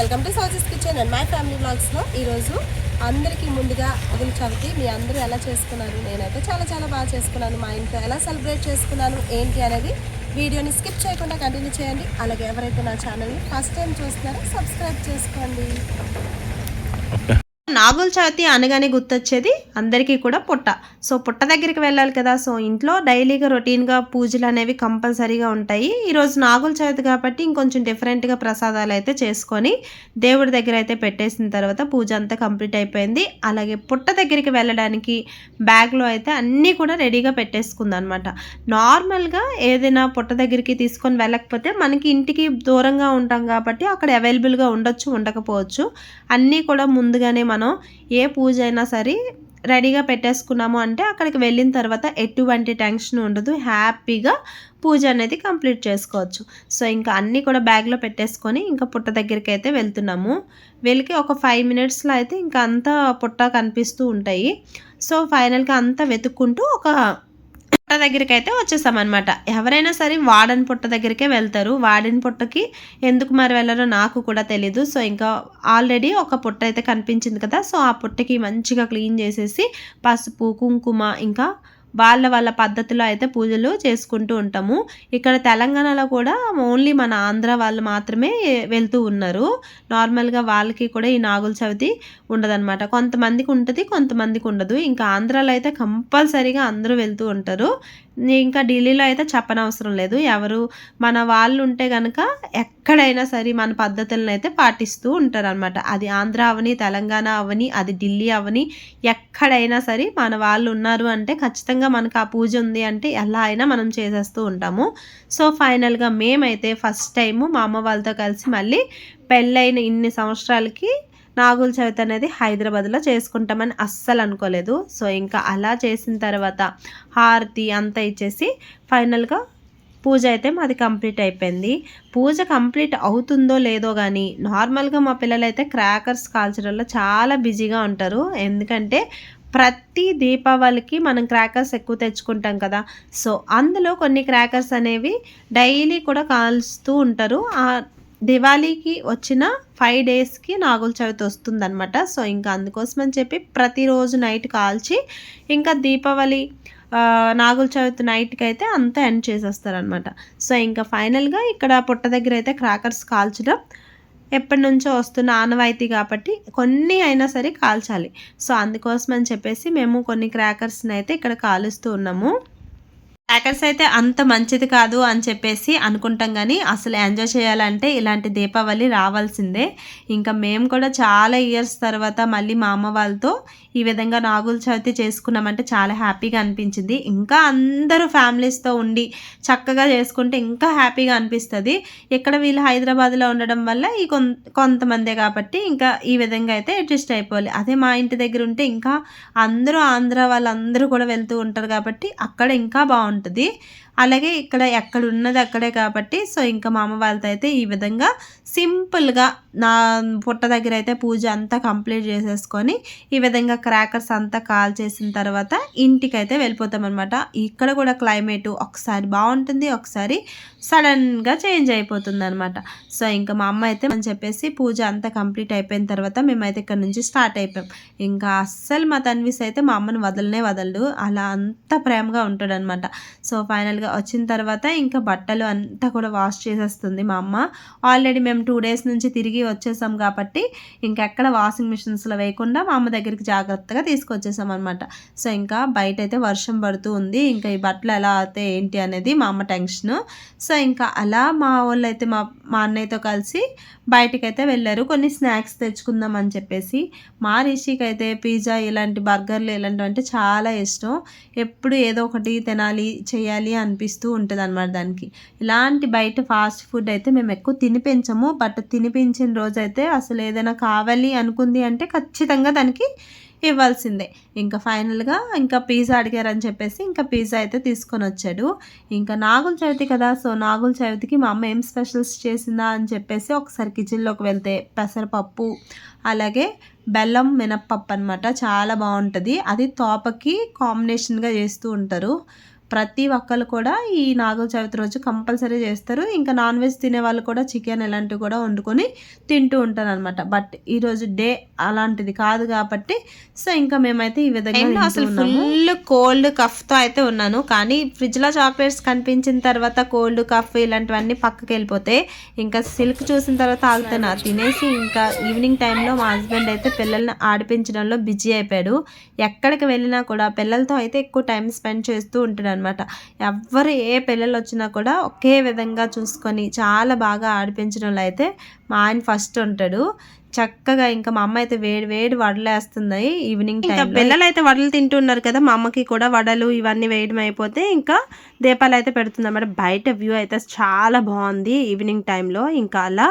Welcome to సౌజెస్ kitchen and my family బ్లాగ్స్లో ఈరోజు అందరికీ ముందుగా అదిల్ చవితి. మీ అందరూ ఎలా చేసుకున్నారు? నేనైతే చాలా చాలా బాగా చేసుకున్నాను. మా ఇంట్లో ఎలా సెలబ్రేట్ చేసుకున్నాను? ఏంటి అనేది వీడియోని స్కిప్ చేయకుండా కంటిన్యూ చేయండి. అలాగే ఎవరైతే నా ఛానల్ని ఫస్ట్ టైం చూస్తున్నారో సబ్స్క్రైబ్ చేసుకోండి. నాగుల చవితి అనగానే గుర్తొచ్చేది అందరికీ కూడా పుట్ట. సో పుట్ట దగ్గరికి వెళ్ళాలి కదా. సో ఇంట్లో డైలీగా రొటీన్గా పూజలు అనేవి కంపల్సరీగా ఉంటాయి. ఈరోజు నాగుల చవితి కాబట్టి ఇంకొంచెం డిఫరెంట్గా ప్రసాదాలు అయితే చేసుకొని దేవుడి దగ్గర అయితే పెట్టేసిన తర్వాత పూజ అంతా కంప్లీట్ అయిపోయింది. అలాగే పుట్ట దగ్గరికి వెళ్ళడానికి బ్యాగ్లో అయితే అన్నీ కూడా రెడీగా పెట్టేసుకుంది అనమాట నార్మల్గా ఏదైనా పుట్ట దగ్గరికి తీసుకొని వెళ్ళకపోతే మనకి ఇంటికి దూరంగా ఉంటాం కాబట్టి అక్కడ అవైలబుల్గా ఉండొచ్చు ఉండకపోవచ్చు. అన్నీ కూడా ముందుగానే మనం ఏ పూజ అయినా సరే రెడీగా పెట్టేసుకున్నాము అంటే అక్కడికి వెళ్ళిన తర్వాత ఎటువంటి టెన్షన్ ఉండదు. హ్యాపీగా పూజ అనేది కంప్లీట్ చేసుకోవచ్చు. సో ఇంకా అన్నీ కూడా బ్యాగ్లో పెట్టేసుకొని ఇంకా పుట్ట దగ్గరికి అయితే వెళ్తున్నాము. వెళ్ళి ఒక ఫైవ్ మినిట్స్లో అయితే ఇంకా అంతా పుట్ట కనిపిస్తూ ఉంటాయి. సో ఫైనల్గా అంతా వెతుక్కుంటూ ఒక పుట్ట దగ్గరికి అయితే వచ్చేసామన్నమాట. ఎవరైనా సరే వాడని పుట్ట దగ్గరికే వెళ్తారు. వాడని పుట్టకి ఎందుకు మరి వెళ్ళారో నాకు కూడా తెలీదు. సో ఇంకా ఆల్రెడీ ఒక పుట్ట అయితే కనిపించింది కదా సో ఆ పుట్టకి మంచిగా క్లీన్ చేసేసి పసుపు కుంకుమ ఇంకా వాళ్ళ వాళ్ళ పద్ధతిలో అయితే పూజలు చేసుకుంటూ ఉంటాము. ఇక్కడ తెలంగాణలో కూడా ఓన్లీ మన ఆంధ్ర వాళ్ళు మాత్రమే వెళ్తూ ఉన్నారు. నార్మల్గా వాళ్ళకి కూడా ఈ నాగుల చవితి ఉండదన్నమాట. కొంతమందికి ఉంటుంది కొంతమందికి ఉండదు. ఇంకా ఆంధ్రాలో అయితే కంపల్సరీగా అందరూ వెళ్తూ ఉంటారు. ఇంకా ఢిల్లీలో అయితే చెప్పనవసరం లేదు. ఎవరు మన వాళ్ళు ఉంటే కనుక ఎక్కడైనా సరే మన పద్ధతులను అయితే పాటిస్తూ ఉంటారనమాట అది ఆంధ్ర అవని తెలంగాణ అవని అది ఢిల్లీ అవని ఎక్కడైనా సరే మన వాళ్ళు ఉన్నారు అంటే ఖచ్చితంగా మనకు ఆ పూజ ఉంది అంటే ఎలా అయినా మనం చేసేస్తూ ఉంటాము. సో ఫైనల్గా మేమైతే ఫస్ట్ టైము మా అమ్మ వాళ్ళతో కలిసి మళ్ళీ పెళ్ళైన ఇన్ని సంవత్సరాలకి నాగుల చవితి అనేది హైదరాబాద్లో చేసుకుంటామని అస్సలు అనుకోలేదు. సో ఇంకా అలా చేసిన తర్వాత హారతి అంతా ఇచ్చేసి ఫైనల్గా పూజ అయితే మాది కంప్లీట్ అయిపోయింది. పూజ కంప్లీట్ అవుతుందో లేదో కానీ నార్మల్గా మా పిల్లలైతే క్రాకర్స్ కాల్చడంలో చాలా బిజీగా ఉంటారు. ఎందుకంటే ప్రతి దీపావళికి మనం క్రాకర్స్ ఎక్కువ తెచ్చుకుంటాం కదా. సో అందులో కొన్ని క్రాకర్స్ అనేవి డైలీ కూడా కాల్స్తూ ఉంటారు. దివాళీకి వచ్చిన ఫైవ్ డేస్కి నాగుల చవితి వస్తుందన్నమాట. సో ఇంకా అందుకోసం అని చెప్పి ప్రతిరోజు నైట్ కాల్చి ఇంకా దీపావళి నాగుల చవితి నైట్కి అయితే అంతా ఎండ్ చేసేస్తారనమాట సో ఇంకా ఫైనల్గా ఇక్కడ పుట్ట దగ్గర అయితే క్రాకర్స్ కాల్చడం ఎప్పటి నుంచో వస్తున్న ఆనవాయితీ కాబట్టి కొన్ని అయినా సరే కాల్చాలి. సో అందుకోసం అని చెప్పేసి మేము కొన్ని క్రాకర్స్ని అయితే ఇక్కడ కాలుస్తూ ఉన్నాము. క్రాకర్స్ అయితే అంత మంచిది కాదు అని చెప్పేసి అనుకుంటాం కానీ అసలు ఎంజాయ్ చేయాలంటే ఇలాంటి దీపావళి రావాల్సిందే. ఇంకా మేము కూడా చాలా ఇయర్స్ తర్వాత మళ్ళీ మా అమ్మ వాళ్ళతో ఈ విధంగా నాగుల చవితి చేసుకున్నామంటే చాలా హ్యాపీగా అనిపించింది. ఇంకా అందరూ ఫ్యామిలీస్తో ఉండి చక్కగా చేసుకుంటే ఇంకా హ్యాపీగా అనిపిస్తుంది. ఇక్కడ వీళ్ళు హైదరాబాద్లో ఉండడం వల్ల ఈ కొంతమందే కాబట్టి ఇంకా ఈ విధంగా అయితే అడ్జస్ట్ అయిపోవాలి. అదే మా ఇంటి దగ్గర ఉంటే ఇంకా అందరూ ఆంధ్ర వాళ్ళందరూ కూడా వెళ్తూ ఉంటారు కాబట్టి అక్కడ ఇంకా బాగుంటుంది. ఉంటుంది అలాగే ఇక్కడ ఎక్కడ ఉన్నది అక్కడే కాబట్టి సో ఇంకా మా అమ్మ వాళ్ళతో అయితే ఈ విధంగా సింపుల్గా నా పుట్ట దగ్గర అయితే పూజ అంతా కంప్లీట్ చేసేసుకొని ఈ విధంగా క్రాకర్స్ అంతా కాల్ చేసిన తర్వాత ఇంటికి అయితే వెళ్ళిపోతాం అనమాట ఇక్కడ కూడా క్లైమేట్ ఒకసారి బాగుంటుంది ఒకసారి సడన్గా చేంజ్ అయిపోతుంది అనమాట సో ఇంకా మా అమ్మ అయితే అని చెప్పేసి పూజ అంతా కంప్లీట్ అయిపోయిన తర్వాత మేమైతే ఇక్కడ నుంచి స్టార్ట్ అయిపోయాం. ఇంకా అస్సలు మా తన్విస్ అయితే మా అమ్మని వదలనే వదలడు అలా అంత ప్రేమగా ఉంటాడు అనమాట సో ఫైనల్గా వచ్చిన తర్వాత ఇంకా బట్టలు అంతా కూడా వాష్ చేసేస్తుంది మా అమ్మ. ఆల్రెడీ మేము టూ డేస్ నుంచి తిరిగి వచ్చేసాం కాబట్టి ఇంకెక్కడ వాషింగ్ మిషన్స్లో వేయకుండా మా అమ్మ దగ్గరికి జాగ్రత్తగా తీసుకొచ్చేసాం అనమాట సో ఇంకా బయట అయితే వర్షం పడుతూ ఉంది. ఇంకా ఈ బట్టలు ఎలా అయితే ఏంటి అనేది మా అమ్మ టెన్షన్ సో ఇంకా అలా మా వాళ్ళు అయితే మా మా అన్నయ్యతో కలిసి బయటకైతే వెళ్ళారు. కొన్ని స్నాక్స్ తెచ్చుకుందాం అని చెప్పేసి. మా రిషికి అయితే పిజ్జా ఇలాంటి బర్గర్లు ఇలాంటివి అంటే చాలా ఇష్టం. ఎప్పుడు ఏదో ఒకటి తినాలి చేయాలి అనిపిస్తూ ఉంటుంది అనమాట దానికి. ఇలాంటి బయట ఫాస్ట్ ఫుడ్ అయితే మేము ఎక్కువ తినిపించము. బట్ తినిపించిన రోజైతే అసలు ఏదైనా కావాలి అనుకుంది అంటే ఖచ్చితంగా దానికి ఇవ్వాల్సిందే. ఇంకా ఫైనల్గా ఇంకా పిజ్జా అడిగారని చెప్పేసి ఇంకా పిజ్జా అయితే తీసుకొని వచ్చాడు. ఇంకా నాగుల చవితి కదా సో నాగుల చవితికి మా అమ్మ ఏం స్పెషల్స్ చేసిందా అని చెప్పేసి ఒకసారి కిచెన్లోకి వెళ్తే పెసరపప్పు అలాగే బెల్లం మినప్పప్పు అనమాట చాలా బాగుంటుంది. అది తోపకి కాంబినేషన్గా చేస్తూ ఉంటారు. ప్రతి ఒక్కరు కూడా ఈ నాగుల చవితి రోజు కంపల్సరీ చేస్తారు. ఇంకా నాన్ వెజ్ తినే వాళ్ళు కూడా చికెన్ ఇలాంటివి కూడా వండుకొని తింటూ ఉంటారు అనమాట బట్ ఈరోజు డే అలాంటిది కాదు కాబట్టి సో ఇంకా మేమైతే ఈ విధంగా అసలు ఫుల్ కోల్డ్ కఫ్తో అయితే ఉన్నాను. కానీ ఫ్రిడ్జ్లో చాక్లెట్స్ కనిపించిన తర్వాత కోల్డ్ కఫ్ ఇలాంటివన్నీ పక్కకి వెళ్ళిపోతే ఇంకా సిల్క్ చూసిన తర్వాత ఆగుతాను. తినేసి ఇంకా ఈవినింగ్ టైంలో మా హస్బెండ్ అయితే పిల్లల్ని ఆడిపించడంలో బిజీ అయిపోయాడు. ఎక్కడికి వెళ్ళినా కూడా పిల్లలతో అయితే ఎక్కువ టైం స్పెండ్ చేస్తూ ఉంటాడు అనమాట. ఎవరు ఏ పిల్లలు వచ్చినా కూడా ఒకే విధంగా చూసుకొని చాలా బాగా ఆడిపించడంలో అయితే మా ఆయన ఫస్ట్ ఉంటాడు. చక్కగా ఇంకా మా అమ్మ అయితే వేడి వేడి వడలు వేస్తుంది ఈవినింగ్ ఇంకా పిల్లలు అయితే వడలు తింటున్నారు కదా మా అమ్మకి కూడా వడలు ఇవన్నీ వేయడం అయిపోతే ఇంకా దీపాలు అయితే పెడుతుంది అన్నమాట బయట వ్యూ అయితే చాలా బాగుంది ఈవినింగ్ టైంలో. ఇంకా అలా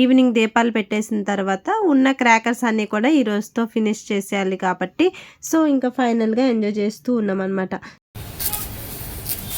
ఈవినింగ్ దీపాలు పెట్టేసిన తర్వాత ఉన్న క్రాకర్స్ అన్నీ కూడా ఈ రోజుతో ఫినిష్ చేసేయాలి కాబట్టి. సో ఇంకా ఫైనల్గా ఎంజాయ్ చేస్తూ ఉన్నాం అనమాట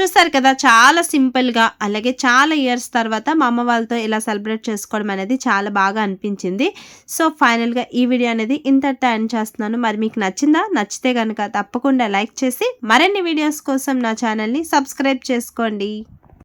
చూస్తారు కదా చాలా సింపుల్గా అలాగే చాలా ఇయర్స్ తర్వాత మా అమ్మ వాళ్ళతో ఇలా సెలబ్రేట్ చేసుకోవడం అనేది చాలా బాగా అనిపించింది. సో ఫైనల్గా ఈ వీడియో అనేది ఇంతటితో ఎండ్ చేస్తున్నాను. మరి మీకు నచ్చిందా? నచ్చితే కనుక తప్పకుండా లైక్ చేసి మరిన్ని వీడియోస్ కోసం నా ఛానల్ని సబ్స్క్రైబ్ చేసుకోండి.